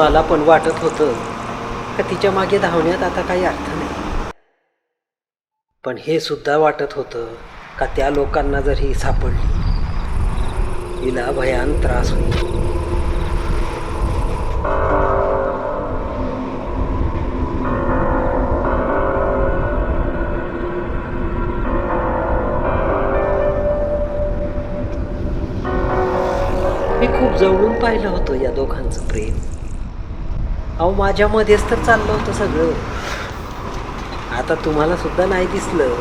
मला पण वाटत होतं का तिच्यामागे धावण्यात आता काही अर्थ नाही. पण हे सुद्धा वाटत होतं का त्या लोकांना जर ही सापडली हिला भयान त्रास होईल. मी खूप जवळून पाहिलं होतं या दोघांचं प्रेम. अहो माझ्यामध्येच तर चाललं होतं सगळं. आता तुम्हाला सुद्धा नाही दिसलं.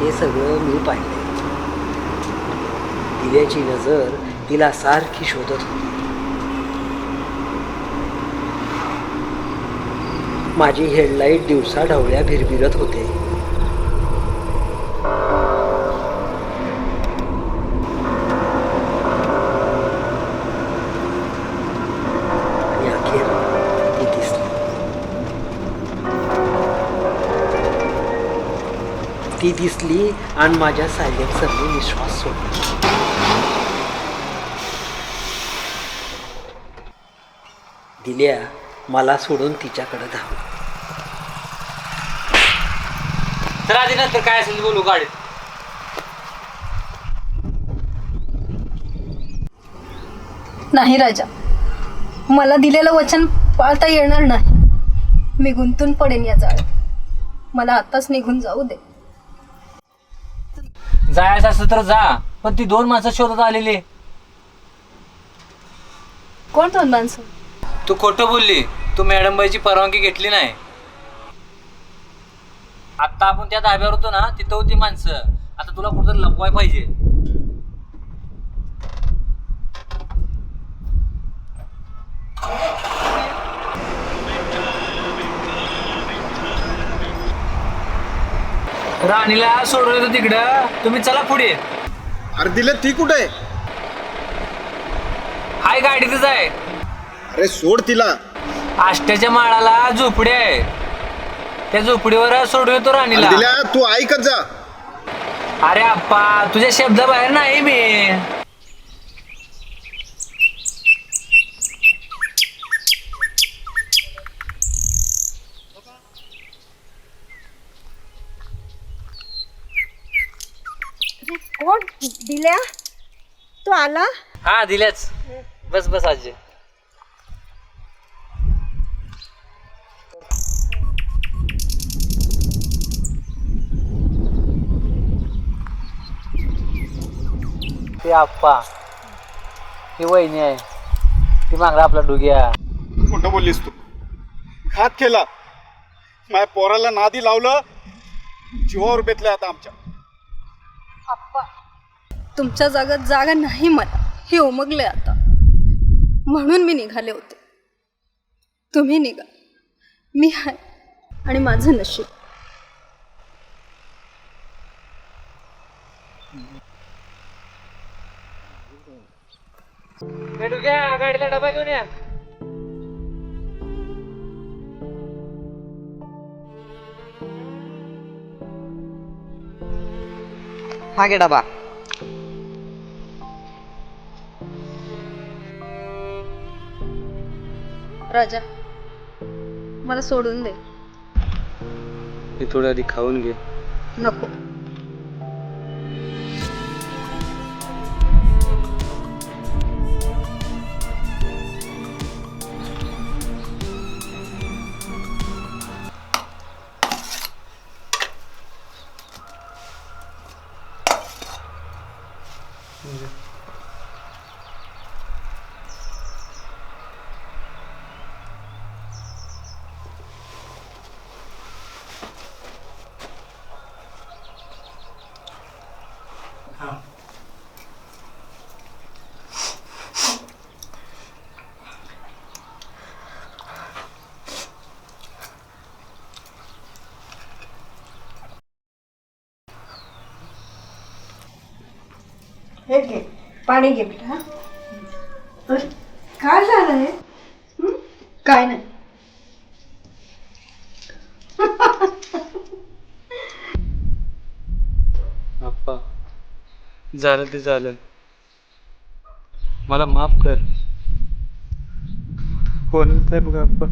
हे सगळं मी पाहिलं दिव्याची नजर तिला सारखी शोधत होती. माझी हेडलाईट दिवसा ढवळ्या भिरभिरत होते. ती दिसली आणि माझ्या सायलेन्सरने विश्वास सोडला. दिल्या मला सोडून तिच्याकडे धावला. तर आधी नंतर काय असेल बोलू गाडीत. नाही राजा मला दिलेलं वचन पाळता येणार नाही. मी गुंतून पडेन या जाळ्यात. मला आताच निघून जाऊ दे. जायचं असं तर जा पण ती दोन माणसं शोधत आलेली. कोण दोन माणसं? तू खोटं बोलली. तू मॅडम बाईची परवानगी घेतली नाही. आता आपण त्या धाब्यावर होतो ना तिथं होती माणसं. आता तुला कुठं लपवाय पाहिजे. राणीला होतं तिकडं. तुम्ही चला पुढे. अरे दिले ती कुठे? आहे हाय गाडीतच आहे. अरे सोड तिला. आष्ट्याच्या माळाला झोपडी आहे. त्या झोपडीवर सोडून येतो राणीला. दिल्या तू ऐकत जा. अरे अप्पा तुझ्या शब्दाबाहेर नाही मी कोण दिल्या? तू आला? हा दिल्याच. बस बस आजी. ते आप्पा. ही वहिनी आहे. ती मागला आपला डुग्या कुठं बोललीस तू. घात केला माझ्या पोराला नादी लावलं. जीवावर बेतलं आता आमच्या. तुमच्या जागात जागा नाही मला. हे उमगले आता. म्हणून मी निघाले होते. तुम्ही निघा. मी आहे. आणि माझं नशीब. गाडीला डबा घेऊन या. हा घे डबा. राजा मला सोडून दे. ती थोडी आधी खाऊन घे. नको. हे घे पाणी घे बेटा काय झालंय काय नाही. आप्पा झालं ते झालं. मला माफ कर. कोणतं आहे बघा आप्पा.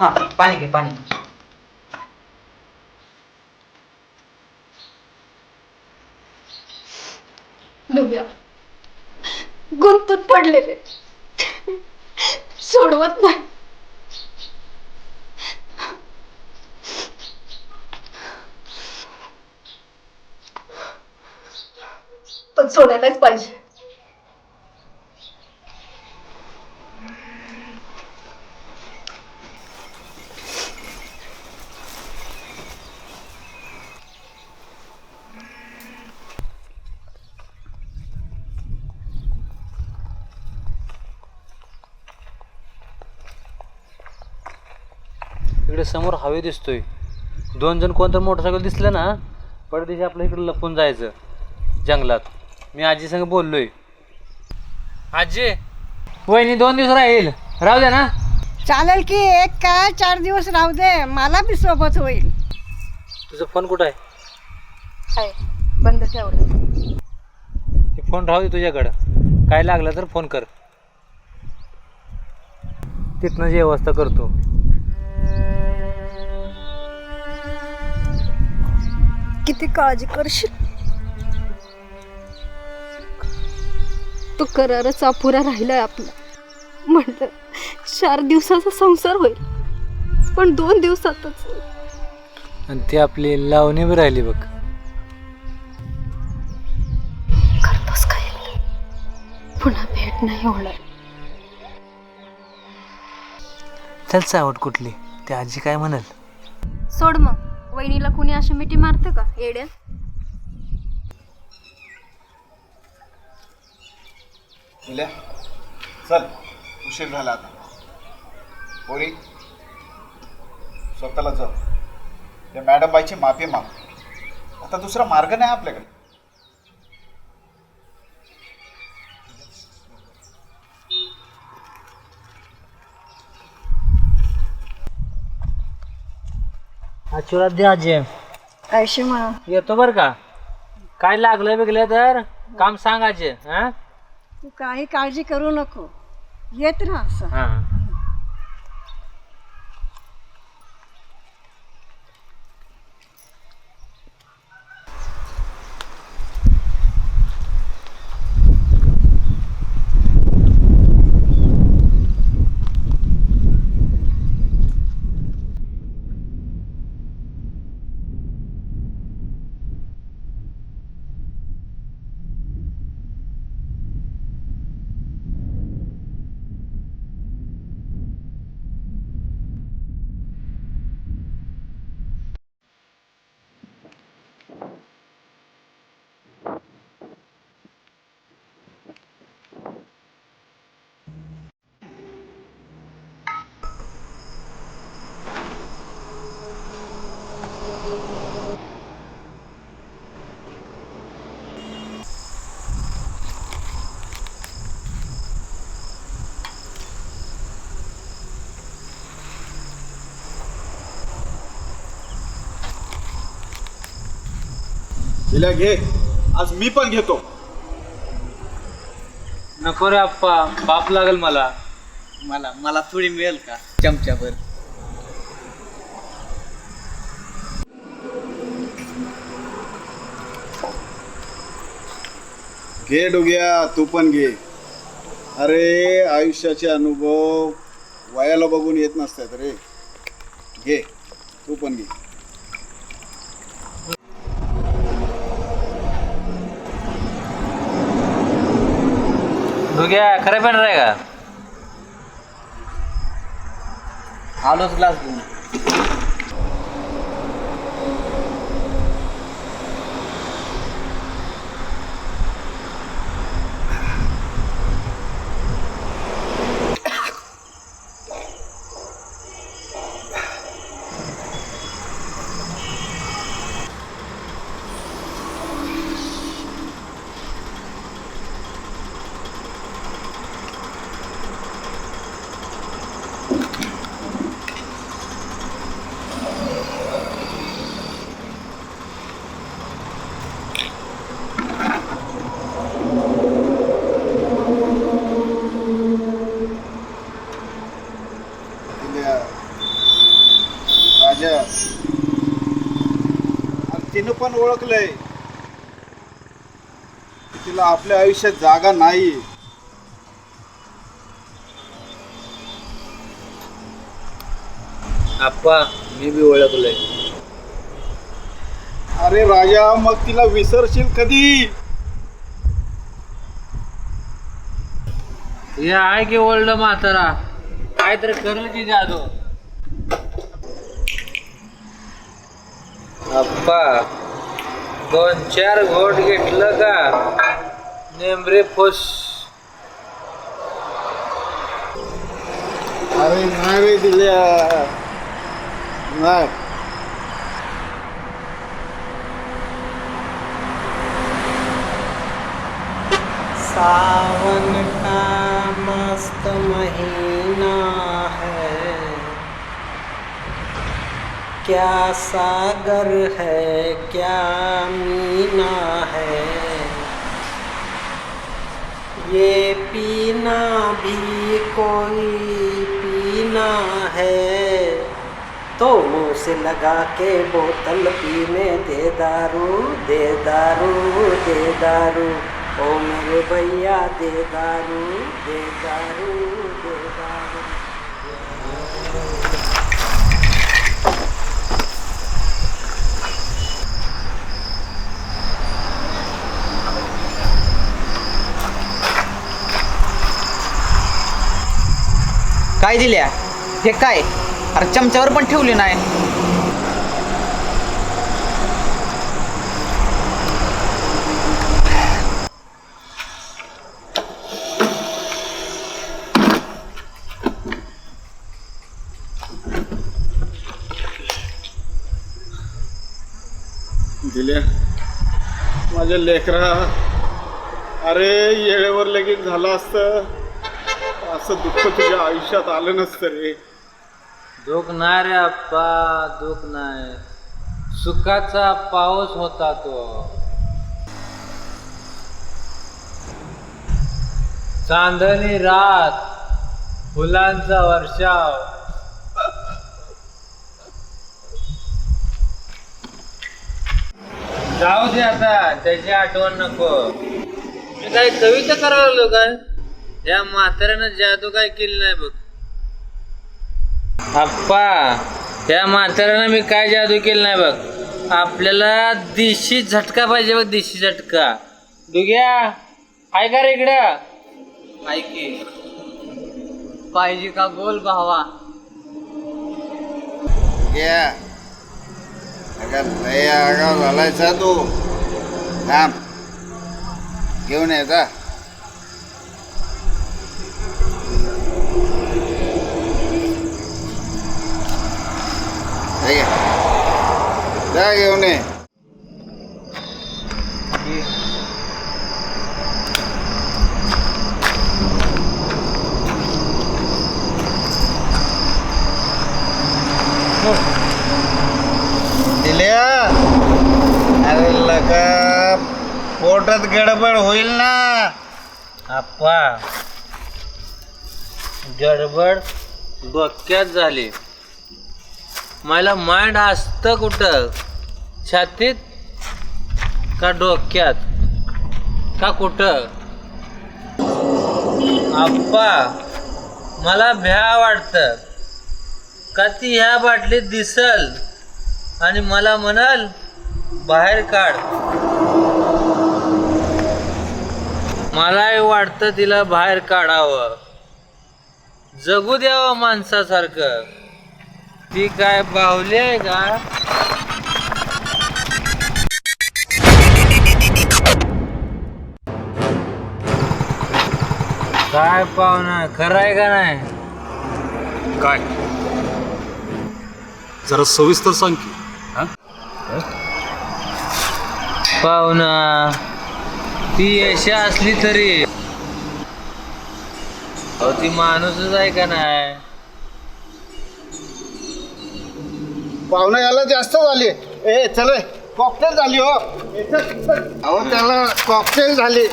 हा पाणी घे पाणी. डुब्या गुंतून पडलेले. सोडवत नाही. पण सोडायलाच पाहिजे. समोर हवे दिसतोय. दोन जण कोणतं मोटरसायकल दिसलं ना पडदेशी आपलं इकडे लपून जायचं जंगलात. मी आजी संग बोललोय. आजी वहिनी दोन दिवस राहील. राहू द्या ना. चालेल की एक काय चार दिवस राहू दे. मला बी सोबत होईल. तुझा फोन कुठं आहे? आहे बंद ठेवलं. फोन राहू दे तुझ्याकडं. काय लागलं तर फोन कर. तिथनं जी व्यवस्था करतो. किती काळजी करशील? तो करारच अपुरा राहिलाय आपला. म्हणलं चार दिवसाचा संसार होईल. पण दोन दिवसातच. आणि ती आपली लावणी बी राहिली बघ. करतोस काय पुन्हा भेट नाही होणार. चल चावट कुठली? ती आजी काय म्हणाल? सोड मग. वहिनीला कुणी अशी मिठी मारतं का? येड्या? इल्या चल उशीर झाला आता. पोरी स्वतःला जाऊ त्या मॅडम बाईची माफी माग. आता दुसरा मार्ग नाही आपल्याकडे. आशीर्वाद दे आजी. ऐशी म्हणा येतो बर का? काय लागलं बिगलं तर? काम सांग आजी हा? तू काही काळजी करू नको. येत राहा असं. हा. इल्या घे. आज मी पण घेतो. नको रे आप्पा बाप लागल मला. मला मला थोडी मिळेल का? चमच्याभर. घे डोग्या तू पण घे. अरे आयुष्याचे अनुभव वयाला बघून येत नसतात रे. घे तू पण घे. डोक्या खरं पेन आहे का? आलोच ग्लास घेऊन. ओळखलंय. तिला आपल्या आयुष्यात जागा नाही. आप्पा मी बी ओळखलंय. अरे राजा मग तिला विसरशील कधी? हे आहे की ओल्ड म्हातारा? काय तर करेल की जादू? आप्पा दोन चार घोट घेतलं का? नेमरे फुस. अरे नाही रे दिल्या. नाही. सावन का मस्त महीना है? क्या सागर है, क्या मीना है? ये पीना भी कोई पीना है। तो मुँह से लगा के बोतल पीने दे दारू दे दारू दे दारू। ओ मेरे भैया, दे दारू दे दारू दे दारू। काय दिल्या? हे काय? अरे चमच्यावर पण ठेवली नाही. दिल्या. माझ्या लेकरा अरे येळेवर लगेच झालं असतं. असं दुःख तुझ्या आयुष्यात आलं नसतं रे. दुःख नाही रे आप्पा दुःख नाही. सुखाचा पाऊस होता तो. चांदणी रात फुलांचा वर्षाव. जाऊ दे आता त्याची आठवण नको. मी काही कविता करायला लागलो काय? या म्हाताऱ्यानं जादू काय केली नाही बघ. आप्पा त्या म्हाताऱ्यानं मी काय जादू केली नाही बघ. आपल्याला दिशी झटका पाहिजे बघ दिशी झटका. दुग्या आहे का रे इकडं? ऐके पाहिजे का गोल भावा. घ्या अगं लय आगाव झालायचा तू. थांब. घेऊन ये जा घेऊन ये दिल्या अरे लगा पोटात गडबड होईल ना। आप्पा गडबड डोक्यात झाली. मला माइंड असतं कुठं? छातीत? का डोक्यात? का कुठं? आप्पा मला भ्या वाटतं. का ती ह्या बाटलीत दिसल? आणि मला म्हणाल बाहेर काढ. मलाही वाटतं तिला बाहेर काढावं. जगू द्यावं माणसासारखं. ती काय बाहुली आहे का? काय पाहुणा खरं आहे का नाही? काय? जरा सविस्तर सांग की. हा? पाहुणा ती यशा असली तरी. अहो ती माणूसच आहे का नाही? पाहुणे याला जास्त झाली. ए चल कॉकटेल झाली हो. अहो त्याला कॉकटेल झाली.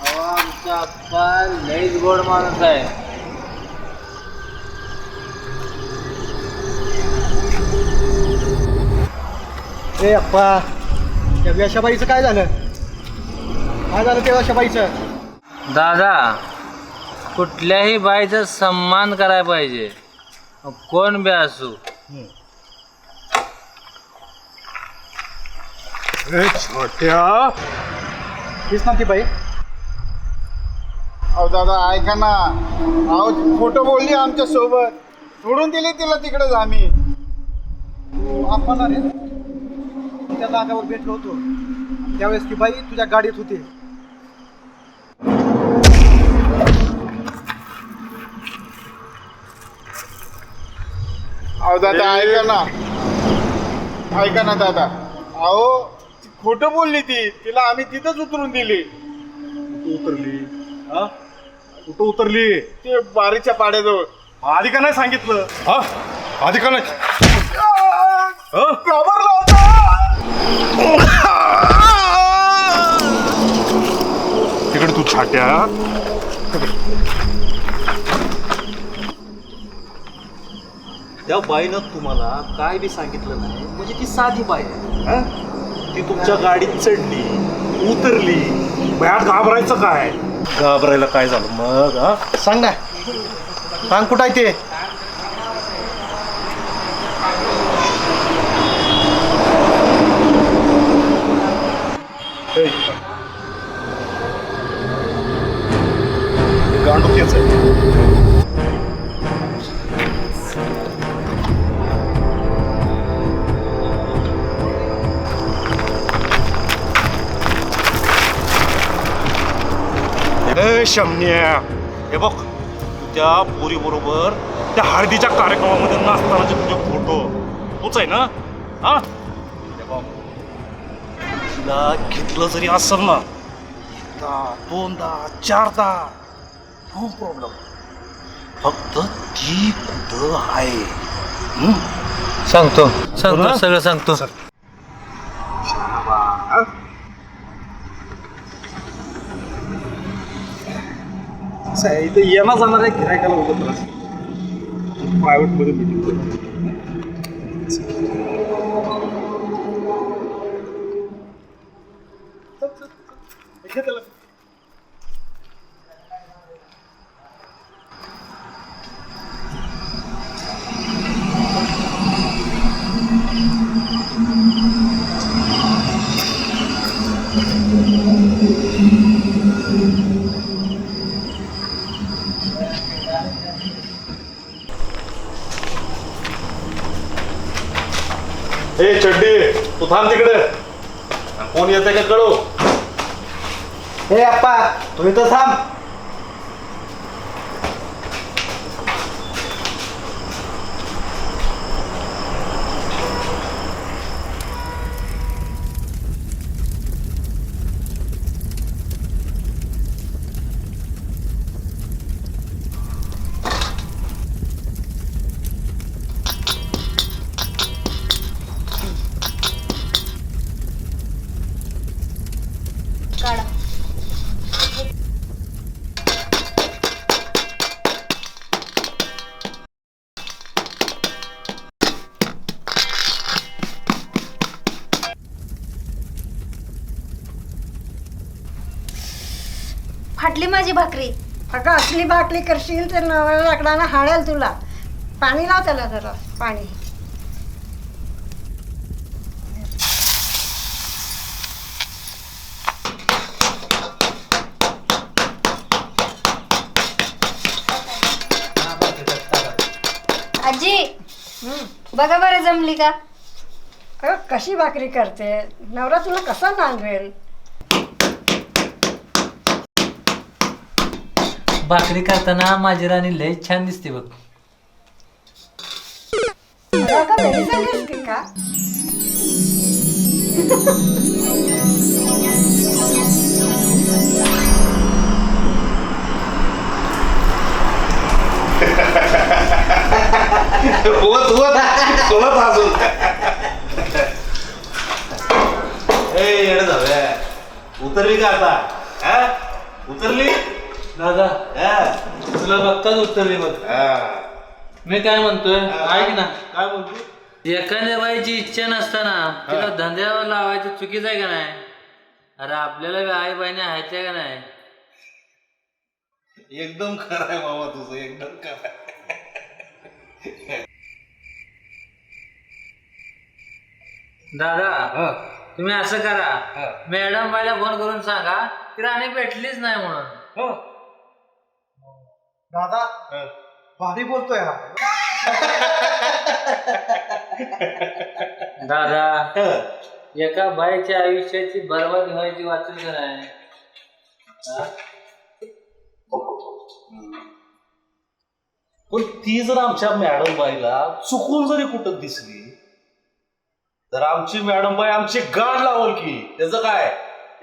अहो आमचा आप्पा लईच गोड माणूस आहे. ए अप्पा त्या वेशाबाईचं काय झालं? काय झालं त्या वेशाबाईचं? दादा कुठल्याही बाईचा सन्मान करायला पाहिजे. कोण बी असू. ए छोट्या. तीच ना ती बाई. अहो दादा ऐका ना. अहो खोटं बोलली आमच्यासोबत. सोडून दिली तिला तिकडेच आम्ही. आपण अरे त्या जागेवर भेटलो होतो. त्यावेळेस ती बाई तुझ्या गाडीत होती. अहो दादा ऐका ना. ऐका ना दादा. अहो ती खोटं बोलली ती. तिला आम्ही तिथंच उतरून दिली. कुठं उतरली? हा? कुठं उतरली? ते बारीच्या पाड्याजवळ. आधी का नाही सांगितलं. हा? आधी का नाही हं? घाबरला तिकडे तू छाट्या. त्या बाईनं तुम्हाला काय बी सांगितलं नाही म्हणजे ती साधी बाई आहे. ती तुमच्या गाडीत चढली उतरली भयात घाबरायचं काय? घाबरायला काय झालं? मग हा? सांग ना. सांग कुठं आहे ते? गांडुक्याच आहे. ए शमन्या हे बघ त्या पोरी बरोबर त्या हळदीच्या कार्यक्रमामध्ये नाचतानाचे तुझे फोटो. तूच आहे ना? हा? हे बघ. तिला घेतलं जरी असेल ना एकदा दोनदा चारदा नो प्रॉब्लेम फक्त ती कुठं आहे? सांगतो. सांगतो सगळं सांगतो. असं आहे, इथे येणार जाणार आहे गिरायकाला होत त्रास प्रायव्हेटमध्ये मिटिंग अप्पा तू इथं थांब माझी भाकरी. अगं असली बाटली करशील तर नवरा लाकडानं हाडेल तुला. पाणी लाव त्याला जरा पाणी. आजी बघा बरं जमली का? अगं कशी भाकरी करते? नवरा तुला कसा नांदवेल? भाकरी करताना माझी राणी लय छान दिसते बघ. तुला का वेळी झालीस की का? होत होत सोडत अजून ए येणं जाऊया उतरली का आता? हा? उतरली? दादा. हा. तुला बघताच उत्तरली बघ. हा. मी काय म्हणतोय? ऐक ना. काय बोलते एखाद्या बाईची इच्छा नसताना तिला धंद्यावर लावायचं चुकीचं आहे का नाही? अरे आपल्याला बी आई बहिणी आहेत का नाही? एकदम खरं आहे बाबा तुझं एकदम खरं. दादा तुम्ही असं करा. मॅडम बाईला फोन करून सांगा की राणी भेटलीच नाही म्हणून. दादा भारी बोलतोय हा. दादा एका बाईच्या आयुष्याची बरबादी व्हायची वाचून का नाही? हा? पण ती जर आमच्या मॅडम बाईला चुकून जरी कुठं दिसली तर आमची मॅडम बाई आमची गाड लावल की त्याचं काय?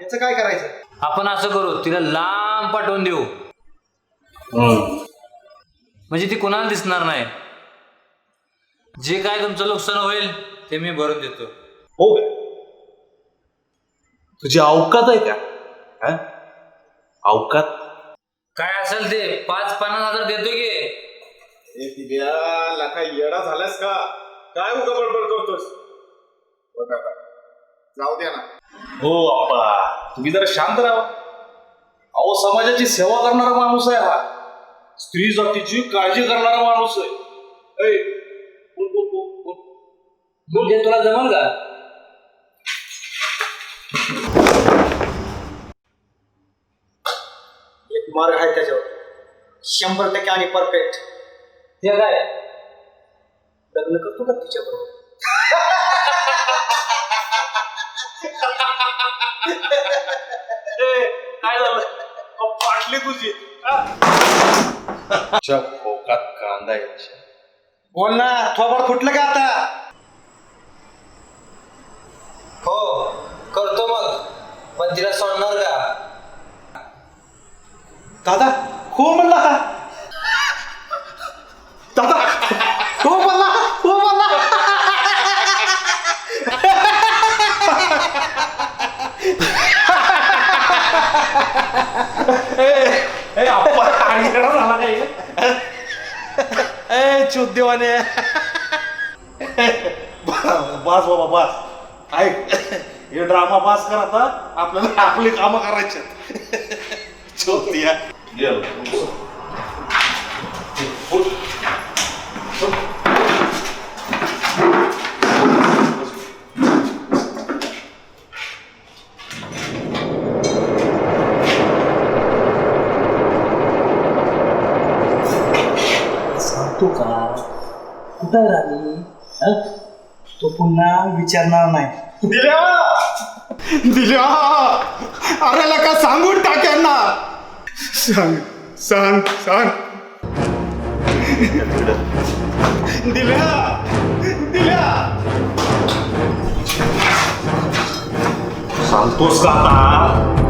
याचं काय करायचं? आपण असं करू तिला लांब पाठवून देऊ. म्हणजे ती कुणाला दिसणार नाही? जे काय तुमचं नुकसान होईल ते मी भरून देतो. हो काय तुझी अवकात आहे का हा? अवकात? काय असेल ते? पाच पन्नास हजार देतो की? ए येडा झालास का? काय उगा बडबड करतोस? जाऊ द्या ना. हो आपा. तुम्ही जरा शांत राहा. अहो समाजाची सेवा करणारा माणूस आहे हा. स्त्री जातीची काळजी करणारा माणूस आहे. ऐ, बोल, बोल, बोल, बोल. म्हणजे तुला जमल का? एक मार्ग आहे त्याच्यावर. शंभर टक्के आणि परफेक्ट ते काय? लग्न करतो का तिच्याबरोबर? ए, काय झालं? फाटली तुझी. च्या कांदा यायच्या बोल ना थोबड फुटलं का आता? हो करतो मग. पण तिला सोडणार का? दादा हो म्हणला दादा हो म्हणला हो म्हणला ए आप्पा आणि येडा झाला काय ए बास बाबा बास. ऐक हे ड्रामा पास कर आता. आपल्याला आपली कामं करायची चोत्या सांगतो का कुठं राणी तो पुन्हा विचारणार नाही. दिल्या! दिल्या! अरे लका सांगून टाक्यांना सांग सांग सांग. दिल्या! दिल्या! सांगतोस का आता?